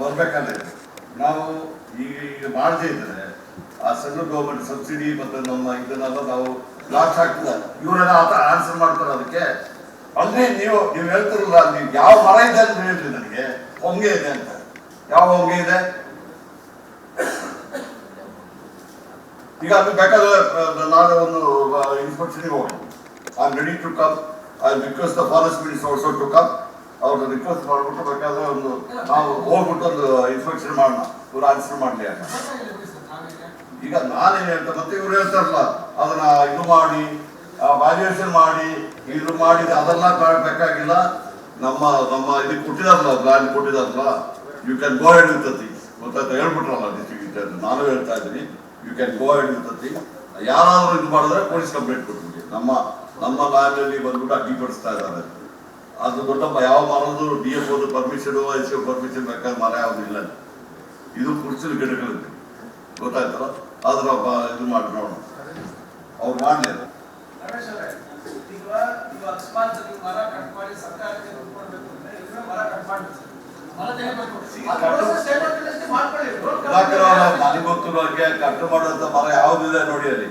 ಬರ್ಬೇಕಾದ್ರೆ ನಾವು ಈಗ ಮಾಡದೇ ಇದ್ರೆ ಆ ಸೆಂಟ್ರಲ್ ಗೌರ್ಮೆಂಟ್ ಸಬ್ಸಿಡಿ ಮತ್ತೆ ನಮ್ಮ ಇದನ್ನೆಲ್ಲ ನಾವು ಲಾಸ್ಟ್ ಆಗ್ತದ ಇವರೆಲ್ಲ ಆತ ಆನ್ಸರ್ ಮಾಡ್ತಾರೆ ಅದಕ್ಕೆ ಅಂದ್ರೆ ನೀವು ನೀವು ಹೇಳ್ತಿರಲ್ಲ, ನೀವು ಯಾವ ಮರ ಇದೆ ಅಂತ ಹೇಳಿದ್ರಿ ನನಗೆ, ಹೊಂಗೆ ಇದೆ ಅಂತ. ಯಾವ ಹೊಂಗೆ ಇದೆ? ಈಗ ಅದು ಬೇಕಾದ್ರೆ ನಾನು ಒಂದು ಇನ್ಸ್ಪೆಕ್ಷನ್ಗೆ ಹೋಗಿ I ready to come I request the forest minister also to come ಅವ್ರನ್ನ ರಿಕ್ವೆಸ್ಟ್ ಮಾಡ್ಬಿಟ್ಟು ಬೇಕಾದ್ರೆ ಒಂದು ನಾವು ಹೋಗ್ಬಿಟ್ಟು ಒಂದು ಇನ್ಸ್ಪೆಕ್ಷನ್ ಮಾಡೋಣ, ಇವ್ರು ಆನ್ಸರ್ ಮಾಡಲಿ ಅಂತ. ಈಗ ನಾನೇನು ಹೇಳ್ತೇನೆ ಮತ್ತೆ ಇವ್ರು ಹೇಳ್ತಾರಲ್ಲ, ಅದನ್ನ ಇದು ಮಾಡಿ ವ್ಯಾಲ್ಯೂಯೇಷನ್ ಮಾಡಿ, ಇದು ಮಾಡಿ ಬೇ- ಬೇಕಾಗಿಲ್ಲ. ನಮ್ಮ ನಮ್ಮ ಇದಕ್ಕೆ ಕೊಟ್ಟಿದಾರಲ್ಲ plan ಕೊಟ್ಟಿದಾರಲ್ಲ you can go head with thing ಗೊತ್ತಾಯ್ತಾ? ಹೇಳ್ಬಿಟ್ರಲ್ಲ ಡಿಸ್ಟ್ರಿಕ್ಟ್ ನಾನು ಹೇಳ್ತಾ ಇದ್ದೀನಿ you can go head with thing ಯಾರಾದ್ರೂ ಇದು ಮಾಡಿದ್ರೆ ಪೊಲೀಸ್ ಕಂಪ್ಲೇಂಟ್ ಕೊಟ್ಬಿಡಿ. ನಮ್ಮ ನಮ್ಮ ಬಂದ್ಬಿಟ್ಟು ಬಂದ್ಬಿಟ್ಟು ಅಡ್ಡಿಪಡಿಸ್ತಾ ಇದ್ದಾರೆ. ಅದು ದೊಡ್ಡ ಯಾವ ಮರದ್ದು ಡಿ ಎಫ್ ಓದು ಪರ್ಮಿಷನ್ ಎಸ್ ಪರ್ಮಿಷನ್ ಬೇಕಾದ್ರೆ ಮರ ಯಾವುದಿಲ್ಲ ಇಲ್ಲ ಇದು ಕುರ್ಚಿನ ಗಿಡಗಳಿದೆ ಗೊತ್ತಾಯ್ತಲ್ಲ? ಆದ್ರೆ ಬ- ಇದು ಮಾಡಿ ನೋಡೋಣ. ಅವ್ರು ಮಾಡಲಿ. ಕಟ್ ಅಂದ್ರೆ ನನಗೆ ಗೊತ್ತಿರೋ ಹಾಗೆ ಮಾಡುವಂತ ಮರ ಯಾವ್ದಿದೆ ನೋಡಿ ಅಲ್ಲಿ.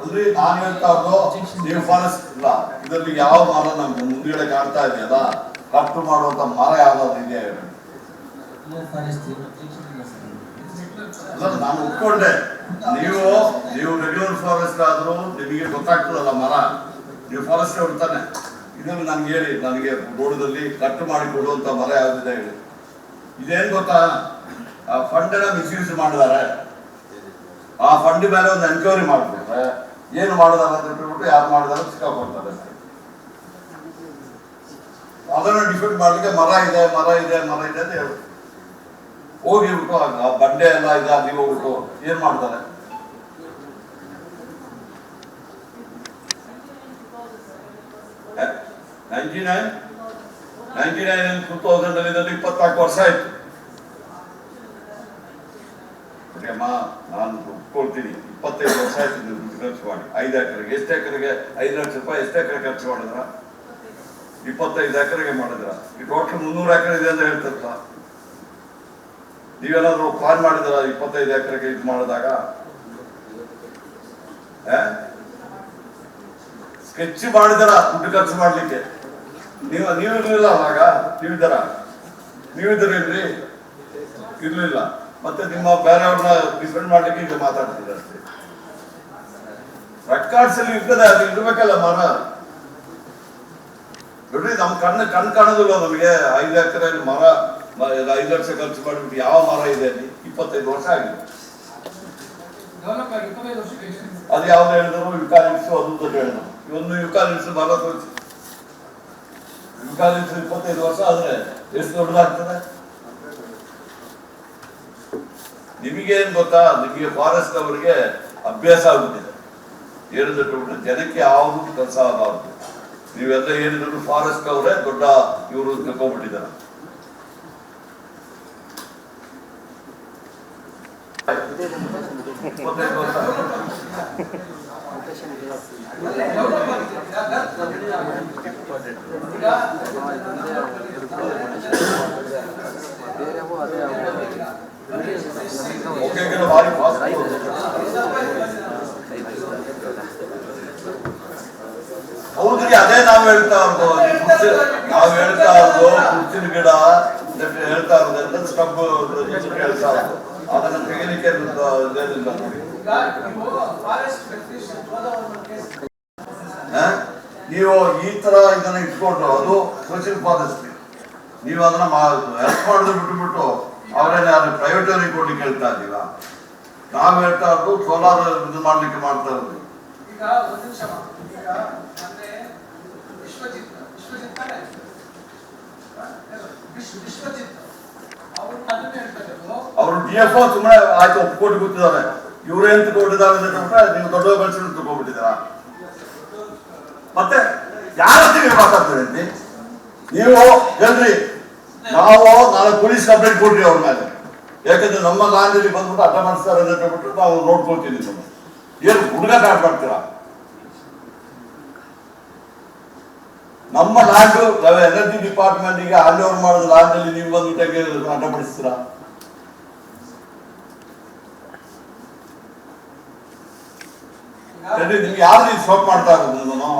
ಅಂದ್ರೆ ನಾನು ಹೇಳ್ತಾ ಇರೋದು ನೀವು ಫಾರೆಸ್ಟ್ ಇಲ್ಲ. ಇದರಲ್ಲಿ ಯಾವ ಮರ ನಮ್ಗೆ ಮುಂದ್ಗಡೆ ಕಾಣ್ತಾ ಇದೆಯಲ್ಲ ಕಟ್ಟು ಮಾಡುವಂತ ಮರ ಯಾವ್ದಾದ್ರು ಇದೆಯಾ ನಾನು ಒಪ್ಕೊಂಡೆ. ನೀವು ನೀವು ರೆಗ್ಯುಲರ್ ಫಾರೆಸ್ಟ್ ಆದ್ರೂ ನಿಮಗೆ ಗೊತ್ತಾಗ್ತದಲ್ಲ ಮರ. ನೀವು ಫಾರೆಸ್ಟ್ ಹೊಡ್ತಾನೆ ಇದನ್ನು ನನ್ಗೆ ಹೇಳಿ ನನಗೆ ಬೋಡದಲ್ಲಿ ಕಟ್ಟು ಮಾಡಿ ಕೊಡುವಂತ ಮರ ಯಾವ್ದಿದೆ ಹೇಳಿ. ಇದೇನ್ ಗೊತ್ತಾ? ಆ ಎಲ್ಲ ಮಿಸ್ಯೂಸ್ ಮಾಡಿದ್ದಾರೆ. ಆ ಫಂಡ್ ಮೇಲೆ ಒಂದು ಎನ್ಕ್ವೈರಿ ಮಾಡ್ಬಿಟ್ರೆ ಏನು ಮಾಡೋದಲ್ಲ ಅಂತ ಹೇಳ್ಬಿಟ್ಟು ಯಾರು ಮಾಡಿದಾರೆ ಸಿಕ್ಕಾಕೊಡ್ತಾರೆ ಅದನ್ನು ಡಿಫೆಂಡ್ ಮಾಡಲಿಕ್ಕೆ ಮರ ಇದೆ ಮರ ಇದೆ ಮರ ಇದೆ ಅಂತ ಹೇಳಿ ಹೋಗಿ ಬಿಟ್ಟು ಆ ಬಂಡೆ ಎಲ್ಲ ಇದೆ, ಅಲ್ಲಿ ಹೋಗ್ಬಿಟ್ಟು ಏನ್ ಮಾಡ್ತಾರೆ? Ninety nine ninety nine two thousand ಅಲ್ಲಿ ಇಪ್ಪತ್ನಾಲ್ಕು ವರ್ಷ ಆಯ್ತು. ಅಮ್ಮ ನಾನು ಕೊಡ್ತೀನಿ ಇಪ್ಪತ್ತೈದು ವರ್ಷ ಆಯ್ತು ದುಡ್ಡು ಖರ್ಚು ಮಾಡಿ. ಐದು ಎಕರೆಗೆ, ಎಷ್ಟು ಎಕರೆಗೆ? ಐದು ಲಕ್ಷ ರೂಪಾಯಿ ಎಷ್ಟು ಎಕರೆ ಖರ್ಚು ಮಾಡಿದ್ರ? ಇಪ್ಪತ್ತೈದು ಎಕರೆಗೆ ಮಾಡಿದ್ರ? ಈ ಟೋಟಲ್ ಮುನ್ನೂರು ಎಕರೆ ಇದೆ ಅಂತ ಹೇಳ್ತಾರಲ್ಲ. ನೀವೇನಾದ್ರು ಪ್ಲಾನ್ ಮಾಡಿದ್ರ ಇಪ್ಪತ್ತೈದು ಎಕರೆಗೆ ಇದು ಮಾಡಿದಾಗ? ಸ್ಕೆಚ್ ಮಾಡಿದಾರ ದುಡ್ಡು ಖರ್ಚು ಮಾಡ್ಲಿಕ್ಕೆ? ನೀವು ನೀವು ಇರಲಿಲ್ಲ ಆಗ ನೀವಿದ್ದಾರ? ನೀವಿದ್ದೀರೇನ್ರಿ ಇರ್ಲಿಲ್ಲ. ಮತ್ತೆ ನಿಮ್ಮ ಬೇರೆಯವ್ರನ್ನ ಡಿಫೆಂಡ್ ಮಾಡ್ಲಿಕ್ಕೆ ಈಗ ಮಾತಾಡ್ತಿದ್ದಾರೆ ಅಷ್ಟೇ. ರೆಕಾರ್ಡ್ಸ್ ಅಲ್ಲಿ ಇರ್ತದೆ ಅದು ಇರ್ಬೇಕಲ್ಲ ಮರ ನೋಡ್ರಿ ನಮ್ ಕಣ್ಣು ಕಣ್ ಕಾಣೋದಿಲ್ಲ ನಮಗೆ. ಐದು ಎಕರೆ ಮರ ಐದು ಲಕ್ಷ ಖರ್ಚು ಮಾಡಿಬಿಟ್ಟು ಯಾವ ಮರ ಇದೆ ಅಲ್ಲಿ? ಇಪ್ಪತ್ತೈದು ವರ್ಷ ಆಗಿದೆ. ಅದು ಯಾವ್ದು ಹೇಳಿದ್ರು? ಯುಕಾಲಿಪ್ಸ್ ಅದು ಹೇಳೋಣ ಹೇಳಿದ್ರು. ಇವನು ಯುಕಾಲಿಪ್ಸ್ ಮರ ತೋರಿಸಿ ಯುಕಾಲಿಪ್ಸ್ ಇಪ್ಪತ್ತೈದು ವರ್ಷ ಆದ್ರೆ ಎಷ್ಟು ದೊಡ್ಡದಾಗ್ತದೆ? ನಿಮಗೇನ್ ಗೊತ್ತಾ? ನಿಮಗೆ ಫಾರೆಸ್ಟ್ ಅವರಿಗೆ ಅಭ್ಯಾಸ ಆಗುತ್ತಿದೆ ಬಿಟ್ಟು ಜನಕ್ಕೆ ಯಾವುದು ಕೆಲಸ ಆಗಬಾರ್ದು. ನೀವೆಲ್ಲ ಏನಿದ್ರು ಫಾರೆಸ್ಟ್ ಅವರೇ ದೊಡ್ಡ ಇವರು ತಿಳ್ಕೊಂಡ್ಬಿಟ್ಟಿದ್ದಾರೆ. ಇಪ್ಪತ್ತೈದು ಹೌದ್ರಿ, ಅದೇ ನಾವು ಹೇಳ್ತಾ ಇರೋದು. ನಾವು ಹೇಳ್ತಾ ಇರೋದು ಕುರ್ಚಿನ ಗಿಡ ಹೇಳ್ತಾ ಇರೋದ್ರಿಂದ ಸ್ಟಬ್ ಹೇಳ್ತಾ ಇರೋದು. ಅದನ್ನ ತೆಗಿಲಿಕ್ಕೆ ನೀವು ಈ ತರ ಇದನ್ನ ಇಟ್ಕೊಂಡು ಅದು ಕೃಷಿ ಫಾರೆಸ್ಟ್ ನೀವು ಅದನ್ನ ಹೆಲ್ಪ್ ಮಾಡೋದು ಬಿಟ್ಟು ಅವರೇನು ಯಾರು ಪ್ರೈವೇಟ್ ಅವರಿಗೆ ಕೊಡ್ಲಿಕ್ಕೆ ಹೇಳ್ತಾ ಇದ್ದೀರಾ? ನಾವು ಹೇಳ್ತಾ ಇರೋದು ಸೋಲಾರ್ ಇದು ಮಾಡ್ಲಿಕ್ಕೆ ಮಾಡ್ತಾ ಇರೋದು. ಈಗ ಒಂದು ನಿಮಿಷ ಈಗ ಮೊನ್ನೆ ವಿಶ್ವಜಿತ್ ವಿಶ್ವಜಿತ್ ತಾನೆ? ವಿಶ್ವಜಿತ್ ಅವರು ಅದನ್ನೇ ಡಿ ಎಫ್ ಸುಮ್ಮನೆ ಆಯ್ತು ಒಪ್ಪಿಕೊಟ್ಟು ಕೂತಿದ್ದಾರೆ. ಇವ್ರು ಎಂತ ಕೊಟ್ಟಿದ್ದಾರೆ ಅಂತ ಬಿಟ್ರೆ ನೀವು ದೊಡ್ಡ ಮನುಷ್ಯರು ತಗೊಂಡ್ಬಿಟ್ಟಿದ್ದೀರಾ ಮತ್ತೆ ಯಾರ ಮಾತಾಡ್ತೀರಿ? ನೀವು ಎಲ್ರಿ? ನಾವು ನಾಳೆ ಪೊಲೀಸ್ ಕಂಪ್ಲೇಂಟ್ ಕೊಡ್ರಿ ಅವ್ರ ಮೇಲೆ. ಯಾಕಂದ್ರೆ ನಮ್ಮ ಲಾಂಜಲ್ಲಿ ಬಂದ್ಬಿಟ್ಟು ಅಡ್ಡ ಮಾಡಿಸ್ತಾರೆ ಅಂತ ಹೇಳ್ಬಿಟ್ಟು ನಾವು ನೋಡ್ಕೊಳ್ತೀವಿ ನಿಮ್ಮ ಏನು ಹುಡುಗ ಆಟ ಮಾಡ್ತೀರಾ? ನಮ್ಮ ಲ್ಯಾಂಡ್ ಎನರ್ಜಿ ಡಿಪಾರ್ಟ್ಮೆಂಟ್ಗೆ ಹ್ಯಾಂಡ್ ಓವರ್ ಮಾಡಿದ ಲ್ಯಾಂಡ್ ಅಲ್ಲಿ ನೀವು ಬಂದು ತೆಗೆ ಅಡ್ಡಪಡಿಸ್ತೀರಾ ಈಗ ಸರಿ, ನಿಮ್ಗೆ ಯಾವ ರೀತಿ ಸ್ಟಾಪ್ ಮಾಡ್ತಾ ಇರೋದು ನಾನು?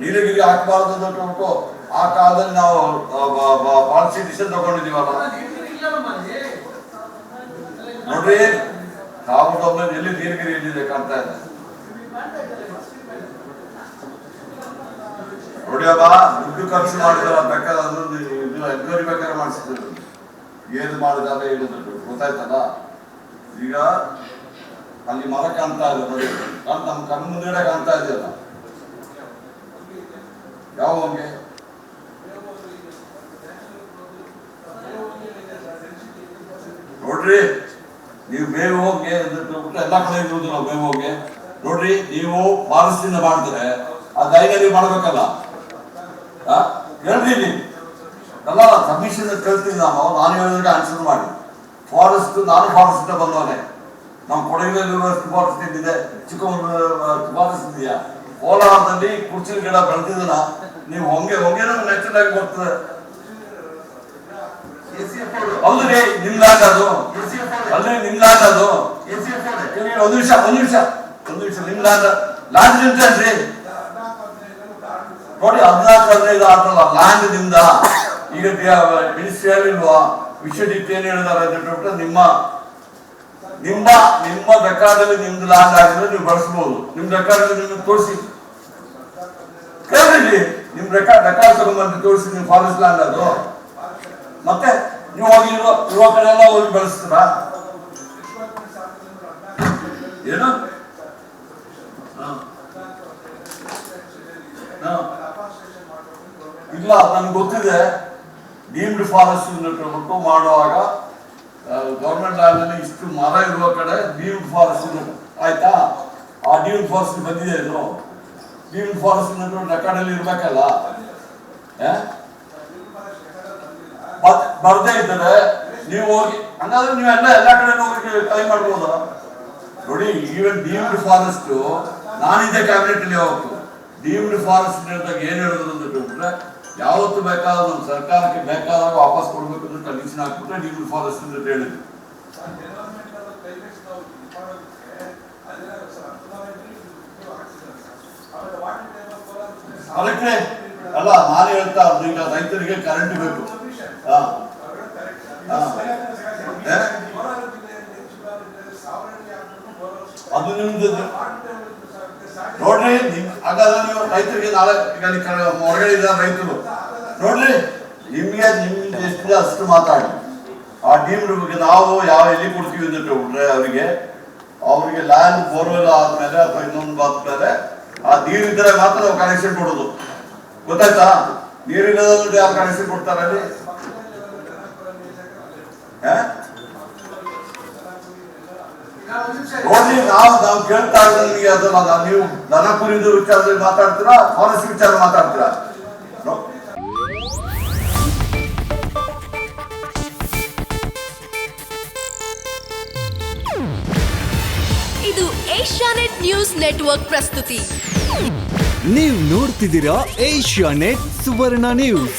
ನೀಲಗಿರಿ ಹಾಕಬಾರ್ದು ಅಂತ ತಿಳ್ಕೊ ಆ ಕಾಲದಲ್ಲಿ ನಾವು ಪಾಲಿಸಿ ಡಿಸಿಷನ್ ತಗೊಂಡಿದೀವಲ್ಲ ನೋಡ್ರಿ ನಾವು ಕಾಬೂಟೊಮ್ಮೆ ಎಲ್ಲಿ ನೀಲಗಿರಿ ಎಲ್ಲಿದೆ ಕಾಣ್ತಾ ಇದೆ? ನೋಡಿಯಪ್ಪ ದುಡ್ಡು ಖರ್ಚು ಮಾಡಿದಾರ, ಬೇಕಾದ್ರೆ ಅದೊಂದು ಇದು ಎಂಕ್ವೈರಿ ಬೇಕಾದ್ರೆ ಮಾಡಿಸಿದ್ರು. ಏನು ಮಾಡಿದಾಗ ಹೇಳಿದ್ರು. ಗೊತ್ತಾಯ್ತಲ್ಲ? ಈಗ ಅಲ್ಲಿ ಮರ ಕಾಣ್ತಾ ಇದೆ ನೋಡಿ. ಕಾಣ್ ನಮ್ಮ ಕಣ್ಣು ಮುಂದೆ ಕಾಣ್ತಾ ಇದೆಯಲ್ಲ? ಯಾವ ಹಂಗೆ? ನೋಡ್ರಿ, ನೀವು ಬೇಗ ಹೋಗಿ ಎಲ್ಲ ಕಡೆ ಇರುವುದು ನಾವು ಬೇಗ ಹೋಗಿ. ನೋಡ್ರಿ, ನೀವು ಫಾರೆಸ್ಟಿಂದ ಮಾಡಿದ್ರೆ ಆ ನೀವು ಮಾಡ್ಬೇಕಲ್ಲ? ಹೇಳ್ರಿ ಇಲ್ಲಿ. ಅಲ್ಲ ಕಮಿಷನ್ ಕೇಳ್ತೀನಿ ನಾನು. ನಾನು ಹೇಳಿದ್ರೆ ಆನ್ಸರ್ ಮಾಡಿ. ಫಾರೆಸ್ಟ್ ನಾನು ಫಾರೆಸ್ಟ್ ಬಂದವನೇ. ನಮ್ಮ ಕೊಡಗಿನಲ್ಲಿ ಯೂನಿವರ್ಸಿಟಿ ಫಾರೆಸ್ಟ್ ಇದೆ ಚಿಕ್ಕಮಗಳೂರು ಫಾರೆಸ್ಟ್ ಇದೆಯಾ? ಕೋಲಾರದಲ್ಲಿ ಕುರ್ಚಿ ಗಿಡ ಬೆಳೆದಿದ್ದಲ್ಲ ನೀವು ಹೊಂಗೆ ಹೊಂಗೆ ನ್ಯಾಚುರಲ್ ಆಗಿ ಬರ್ತದೆ. ಹೌದ್ರಿ ನಿಮ್ ಲ್ಯಾಂಡ್ ಅದು. ಅಲ್ರಿ ನಿಮ್ ಲ್ಯಾಂಡ್ ಅದು ಒಂದು ನಿಮಿಷ ಒಂದು ನಿಮಿಷ. ಒಂದು ನಿಮಿಷ ನಿಮ್ ಲ್ಯಾಂಡ್ ನಿಮ್ದೇನ್ರಿ? ನೋಡಿ, ಹದಿನಾಲ್ಕು, ಹದಿನೈದು ಆತಲ್ಲ ಲ್ಯಾಂಡ್ ನಿಮ್ದ. ಈಗ ಬಿಡಿಸಿಯಲ್ಲಿಲ್ವಾ ಏನ್ ಹೇಳಿದಾರೆ ಅಂತ ಹೇಳ್ಬಿಟ್ಟು ನಿಮ್ಮ ನಿಮ್ಮ ನಿಮ್ಮ ರೆಕಾರ್ಡಲ್ಲಿ ನಿಮ್ದು ಲ್ಯಾಂಡ್ ಆಗಿದ್ರೆ ನೀವು ಬಳಸಬಹುದು ನಿಮ್ ರೆಕಾರ್ಡಲ್ಲಿ ನಿಮ್ಗೆ ತೋರಿಸಿ. ಕೇಳಿ ನಿಮ್ ರೆಕಾರ್ಡ್ ರೆಕಾರ್ಡ್ ತಗೊಂಡ್ಬಂದು ತೋರಿಸಿ ನೀವು ಫಾರೆಸ್ಟ್ ಲ್ಯಾಂಡ್ ಅದು. ಮತ್ತೆ, ನೀವು ಹೋಗಿ ಇರುವ ಹೋಗಿ ಬಳಸ್ತೀರಾ? ಏನು. ಇಲ್ಲ ನನ್ಗೆ ಗೊತ್ತಿದೆ. ಡೀಮ್ಡ್ ಫಾರೆಸ್ಟ್ ಹೇಳ್ಬಿಟ್ಟು ಮಾಡುವಾಗ ಗೌರ್ಮೆಂಟ್ ಲ್ಯಾಂಡ್ ಇಷ್ಟು ಮರ ಇರುವ ಕಡೆ ಡೀಮ್ಡ್ ಫಾರೆಸ್ಟ್ ಆಯ್ತಾ? ಆ ಡೀಮ್ಡ್ ಫಾರೆಸ್ಟ್ ಬಂದಿದೆ ಇದು ಡೀಮ್ಡ್ ಫಾರೆಸ್ಟ್ ರೆಕಾರ್ಡ್ ಅಲ್ಲಿ ಇರ್ಬೇಕಲ್ಲ? ಬರ್ದೇ ಇದ್ದರೆ ನೀವು ಹೋಗಿ ಹಂಗಾದ್ರೆ ನೀವೆಲ್ಲ ಎಲ್ಲ ಕಡೆ ಹೋಗಿ ಟ್ರೈ ಮಾಡ್ಬೋದ? ನೋಡಿ ಈವನ್ ಡೀಮ್ಡ್ ಫಾರೆಸ್ಟ್ ನಾನಿದ್ದೆ ಕ್ಯಾಬಿನೆಟ್ ಅಲ್ಲಿ ಹೋಗ್ತು ಡೀಮ್ಡ್ ಫಾರೆಸ್ಟ್ ಏನ್ ಹೇಳಿದ್ರು ಅಂತ ಯಾವತ್ತು ಬೇಕಾದ್ರೂ ನಮ್ಮ ಸರ್ಕಾರಕ್ಕೆ ಬೇಕಾದಾಗ ವಾಪಸ್ ಕೊಡ್ಬೇಕು ಅಂತ ಕಂಡೀಷನ್ ಹಾಕ್ಬಿಟ್ರೆ ನೀವು ಫಾರೆಸ್ಟ್ ಅಂತ ಹೇಳಿದ್ರು. ಅದಕ್ಕೆ ಅಲ್ಲ, ನಾನು ಹೇಳ್ತಾ ಈಗ ರೈತರಿಗೆ ಕರೆಂಟ್ ಬೇಕು? ಅದು ನಿಮ್ದು ನೋಡ್ರಿ, ನಿಮ್ ಹಾಗಾದ್ರೆ ನೀವು ರೈತರಿಗೆ ನಾಳೆ ಈಗ ಅಲ್ಲಿ ಕ- ಹೊರಗಡೆ ಇದ್ದಾರೆ ರೈತರು. ನೋಡ್ರಿ, ನಿಮ್ಗೆ ನಿಮ್ಗೆ ಎಷ್ಟಿದೆ ಅಷ್ಟು ಮಾತಾಡಿ. ಆ ಡೀಮ್ ಬಗ್ಗೆ ನಾವು ಯಾವ ಎಲ್ಲಿ ಕೊಡ್ತೀವಿ ಅಂತ ಹೇಳ್ಬಿಟ್ರೆ ಅವರಿಗೆ ಅವರಿಗೆ ಲ್ಯಾಂಡ್ ಬೋರ್ವೆಲ್ ಆದ್ಮೇಲೆ ಅಥವಾ ಇನ್ನೊಂದು ಆದ್ಮೇಲೆ ಆ ನೀರಿದ್ದರೆ ಮಾತ್ರ ನಾವು ಕನೆಕ್ಷನ್ ಕೊಡೋದು. ಗೊತ್ತಾಯ್ತಾ? ನೀರಿಲ್ಲದ ಯಾವ ಕನೆಕ್ಷನ್ ಕೊಡ್ತಾರೆ ಅಲ್ಲಿ? ನೋಡಿ ನಾವು ನಾವು ಕೇಳ್ತಾ ಇದ್ದೀವಿ ಅದಲ್ಲ ನಾವು ದನ ಕುರಿದು ವಿಚಾರದಲ್ಲಿ ಮಾತಾಡ್ತೀರಾ ಫಾರೆಸ್ಟ್ ವಿಚಾರ ಮಾತಾಡ್ತೀರಾ? ಇದು ಇದು ಏಷ್ಯಾನೆಟ್ ನ್ಯೂಸ್ ನೆಟ್ವರ್ಕ್ ಪ್ರಸ್ತುತಿ. ನೀವು ನೋಡ್ತಿದ್ದೀರಾ ಏಷ್ಯಾ ನೆಟ್ ಸುವರ್ಣ ನ್ಯೂಸ್.